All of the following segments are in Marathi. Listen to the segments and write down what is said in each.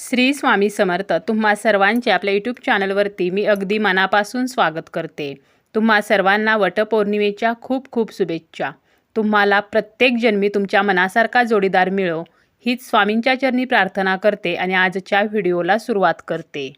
श्री स्वामी समर्थ तुम्हा सर्वांचे आपल्या यूट्यूब चॅनलवरती मी अगदी मनापासून स्वागत करते. तुम्हा सर्वांना वटपौर्णिमेच्या खूप खूप शुभेच्छा. तुम्हाला प्रत्येक जन्मी तुमच्या मनासारखा जोडीदार मिळो. हीच स्वामींच्या चरणी प्रार्थना करते आणि आजच्या व्हिडिओला सुरुवात करते.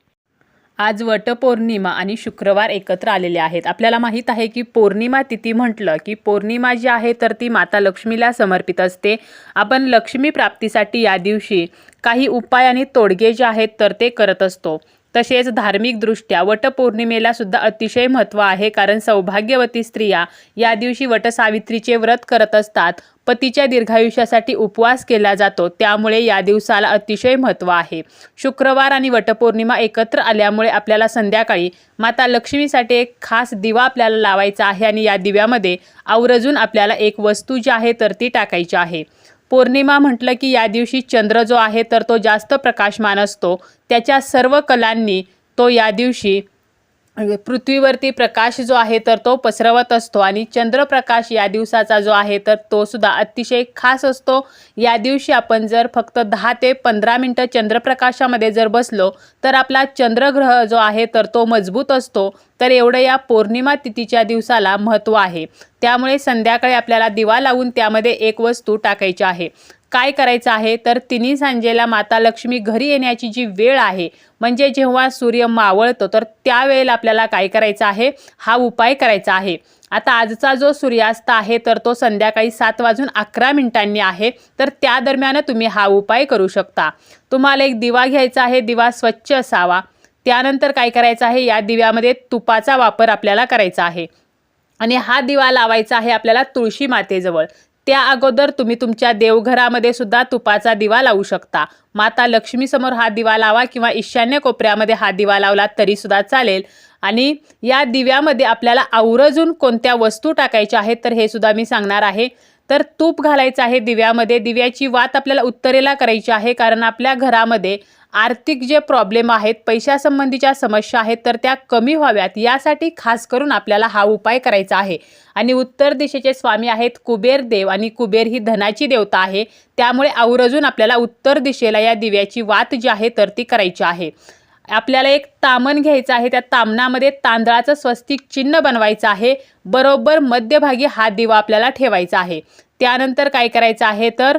आज वटपौर्णिमा आणि शुक्रवार एकत्र आलेले आहेत. आपल्याला माहीत आहे की पौर्णिमा तिथी म्हटलं की पौर्णिमा जी आहे तर ती माता लक्ष्मीला समर्पित असते. आपण लक्ष्मी प्राप्तीसाठी या दिवशी काही उपाय आणि तोडगे जे आहेत तर ते करत असतो. तसेच धार्मिकदृष्ट्या वटपौर्णिमेला सुद्धा अतिशय महत्त्व आहे कारण सौभाग्यवती स्त्रिया या दिवशी वटसावित्रीचे व्रत करत असतात. पतीच्या दीर्घायुष्यासाठी उपवास केला जातो त्यामुळे या दिवसाला अतिशय महत्त्व आहे. शुक्रवार आणि वटपौर्णिमा एकत्र आल्यामुळे आपल्याला संध्याकाळी माता लक्ष्मीसाठी एक खास दिवा आपल्याला लावायचा आहे आणि या दिव्यामध्ये आवर्जून आपल्याला एक वस्तू जी आहे तर ती टाकायची आहे. पौर्णिमा म्हटलं की या दिवशी चंद्र जो आहे तर तो जास्त प्रकाशमान असतो. त्याच्या सर्व कलांनी तो या दिवशी म्हणजे पृथ्वीवरती प्रकाश जो आहे तर तो पसरवत असतो. आणि चंद्रप्रकाश या दिवसाचा जो आहे तर तो सुद्धा अतिशय खास असतो. या दिवशी आपण जर फक्त दहा ते पंधरा मिनटं चंद्रप्रकाशामध्ये जर बसलो तर आपला चंद्रग्रह जो आहे तर तो मजबूत असतो. तर एवढं या पौर्णिमा तिथीच्या दिवसाला महत्त्व आहे. त्यामुळे संध्याकाळी आपल्याला दिवा लावून त्यामध्ये एक वस्तू टाकायची आहे. काय करायचं आहे? तर तिन्ही सांजेला माता लक्ष्मी घरी येण्याची जी वेळ आहे म्हणजे जेव्हा सूर्य मावळतो तर त्यावेळेला आपल्याला काय करायचं आहे? हा उपाय करायचा आहे. आता आजचा जो सूर्यास्त आहे तर तो संध्याकाळी सात वाजून अकरा मिनिटांनी आहे. तर त्या दरम्यान तुम्ही हा उपाय करू शकता. तुम्हाला एक दिवा घ्यायचा आहे दिवा स्वच्छ असावा. त्यानंतर काय करायचं आहे? या दिव्यामध्ये तुपाचा वापर आपल्याला करायचा आहे. आणि हा दिवा लावायचा आहे आपल्याला तुळशी मातेजवळ. त्या अगोदर तुम्ही तुमच्या देवघरामध्ये सुद्धा तुपाचा दिवा लावू शकता. माता लक्ष्मीसमोर हा दिवा लावा किंवा ईशान्य कोपऱ्यामध्ये हा दिवा लावला तरी सुद्धा चालेल. आणि या दिव्यामध्ये आपल्याला आवर्जून कोणत्या वस्तू टाकायच्या आहेत तर हे सुद्धा मी सांगणार आहे. तर तूप घालायचं आहे दिव्यामध्ये. दिव्याची वात आपल्याला उत्तरेला करायची आहे कारण आपल्या घरामध्ये आर्थिक जे प्रॉब्लेम आहेत पैशासंबंधीच्या समस्या आहेत तर त्या कमी व्हाव्यात. यासाठी खास करून आपल्याला हा उपाय करायचा आहे. आणि उत्तर दिशेचे स्वामी आहेत कुबेर देव आणि कुबेर ही धनाची देवता आहे. त्यामुळे आवर्जून आपल्याला उत्तर दिशेला या दिव्याची वात जी आहे तर ती करायची आहे. आपल्याला एक तामण घ्यायचं आहे. त्या तामणामध्ये तांदळाचं स्वस्तिक चिन्ह बनवायचं आहे. बरोबर मध्यभागी हा दिवा आपल्याला ठेवायचा आहे. त्यानंतर काय करायचं आहे तर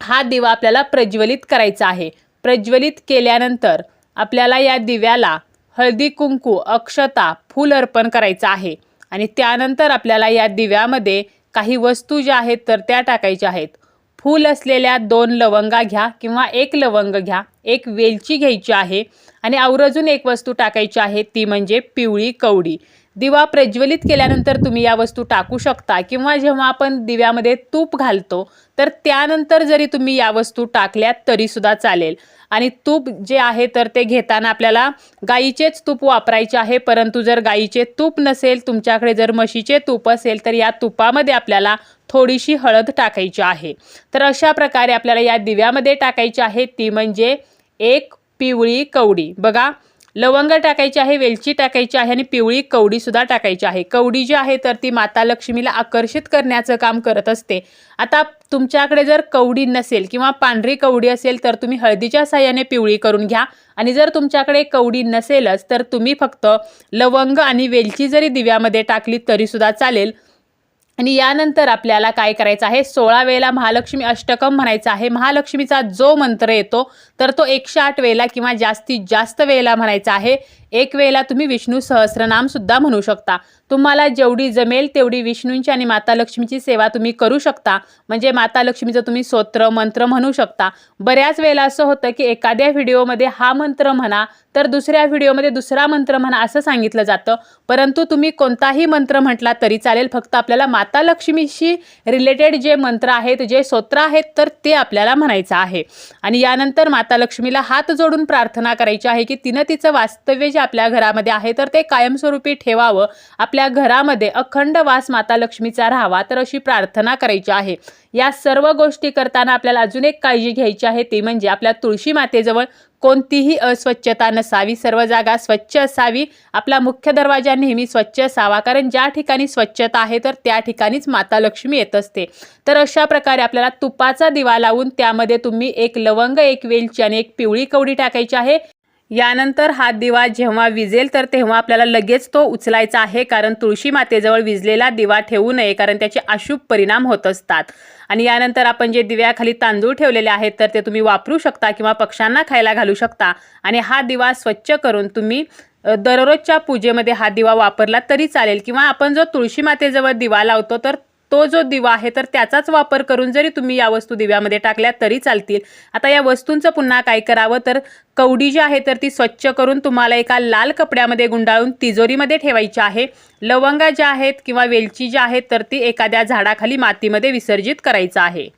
हा दिवा आपल्याला प्रज्वलित करायचा आहे. प्रज्वलित केल्यानंतर आपल्याला या दिव्याला हळदी कुंकू अक्षता फूल अर्पण करायचं आहे. आणि त्यानंतर आपल्याला या दिव्यामध्ये काही वस्तू ज्या आहेत तर त्या टाकायच्या आहेत. फूल असलेल्या दोन लवंगा घ्या किंवा एक लवंग घ्या. एक वेलची घ्यायची आहे आणि आवर्जून एक वस्तू टाकायची आहे ती म्हणजे पिवळी कवडी. दिवा प्रज्वलित केल्यानंतर तुम्ही या वस्तू टाकू शकता. किंवा जेव्हा आपण दिव्यामध्ये तूप घालतो तर त्यानंतर जरी तुम्ही या वस्तू टाकल्यात तरीसुद्धा चालेल. आणि तूप जे आहे तर ते घेताना आपल्याला गाईचेच तूप वापरायचे आहे. परंतु जर गाईचे तूप नसेल तुमच्याकडे जर म्हशीचे तूप असेल तर या तुपामध्ये आपल्याला थोडीशी हळद टाकायची आहे. तर अशा प्रकारे आपल्याला या दिव्यामध्ये टाकायची आहे. ती म्हणजे एक पिवळी कवडी. बघा लवंग टाकायची आहे वेलची टाकायची आहे आणि पिवळी कवडीसुद्धा टाकायची आहे. कवडी जी आहे तर ती माता लक्ष्मीला आकर्षित करण्याचं काम करत असते. आता तुमच्याकडे जर कवडी नसेल किंवा पांढरी कवडी असेल तर तुम्ही हळदीच्या साह्याने पिवळी करून घ्या. आणि जर तुमच्याकडे कवडी नसेलच तर तुम्ही फक्त लवंग आणि वेलची जरी दिव्यामध्ये टाकली तरीसुद्धा चालेल. आणि यानंतर आपल्याला काय करायचं आहे? सोळा वेळेला महालक्ष्मी अष्टकम म्हणायचं आहे. महालक्ष्मीचा जो मंत्र येतो तर तो एकशे आठ वेळेला किंवा जास्तीत जास्त वेळेला म्हणायचा आहे. एक वेळेला तुम्ही विष्णू सहस्रनाम सुद्धा म्हणू शकता. तुम्हाला जेवढी जमेल तेवढी विष्णूंची आणि माता लक्ष्मीची सेवा तुम्ही करू शकता. म्हणजे माता लक्ष्मीचं तुम्ही स्तोत्र मंत्र म्हणू शकता. बऱ्याच वेळेला असं होतं की एखाद्या व्हिडिओमध्ये हा मंत्र म्हणा तर दुसऱ्या व्हिडिओमध्ये दुसरा मंत्र म्हणा असं सांगितलं जातं. परंतु तुम्ही कोणताही मंत्र म्हटला तरी चालेल. फक्त आपल्याला माता लक्ष्मीशी रिलेटेड जे मंत्र आहेत जे स्तोत्र आहेत तर ते आपल्याला म्हणायचं आहे. आणि यानंतर माता लक्ष्मीला हात जोडून प्रार्थना करायची आहे की तिनं तिचं वास्तव्य जे आपल्या घरामध्ये आहे तर ते कायमस्वरूपी ठेवावं. आपल्या घरामध्ये अखंड वास माता लक्ष्मीचा राहावा तर अशी प्रार्थना करायची आहे. या सर्व गोष्टी करताना आपल्याला अजून एक काळजी घ्यायची आहे ती म्हणजे आपल्या तुळशी मातेजवळ कोणतीही अस्वच्छता नसावी. सर्व जागा स्वच्छ असावी. आपला मुख्य दरवाजा नेहमी स्वच्छ असावा कारण ज्या ठिकाणी स्वच्छता आहे तर त्या ठिकाणीच माता लक्ष्मी येत असते. तर अशा प्रकारे आपल्याला तुपाचा दिवा लावून त्यामध्ये तुम्ही एक लवंग एक वेलची आणि एक पिवळी कवडी टाकायची आहे. यानंतर हा दिवा जेव्हा विजेल तर तेव्हा आपल्याला लगेच तो उचलायचा आहे कारण तुळशी मातेजवळ विजलेला दिवा ठेवू नये कारण त्याचे अशुभ परिणाम होत असतात. आणि यानंतर आपण जे दिव्याखाली तांदूळ ठेवलेले आहेत तर ते तुम्ही वापरू शकता किंवा पक्ष्यांना खायला घालू शकता. आणि हा दिवा स्वच्छ करून तुम्ही दररोजच्या पूजेमध्ये हा दिवा वापरला तरी चालेल. किंवा आपण जो तुळशी मातेजवळ दिवा लावतो तर तो जो दिवा आहे तर त्याचाच वापर करून जरी तुम्ही या वस्तू दिव्यामध्ये टाकल्या तरी चालतील. आता या वस्तूंचं पुन्हा काय करावं? तर कवडी जी आहे तर ती स्वच्छ करून तुम्हाला एका लाल कपड्यामध्ये गुंडाळून तिजोरीमध्ये ठेवायची आहे. लवंगा ज्या आहेत किंवा वेलची ज्या आहेत तर ती एखाद्या झाडाखाली मातीमध्ये विसर्जित करायचं आहे.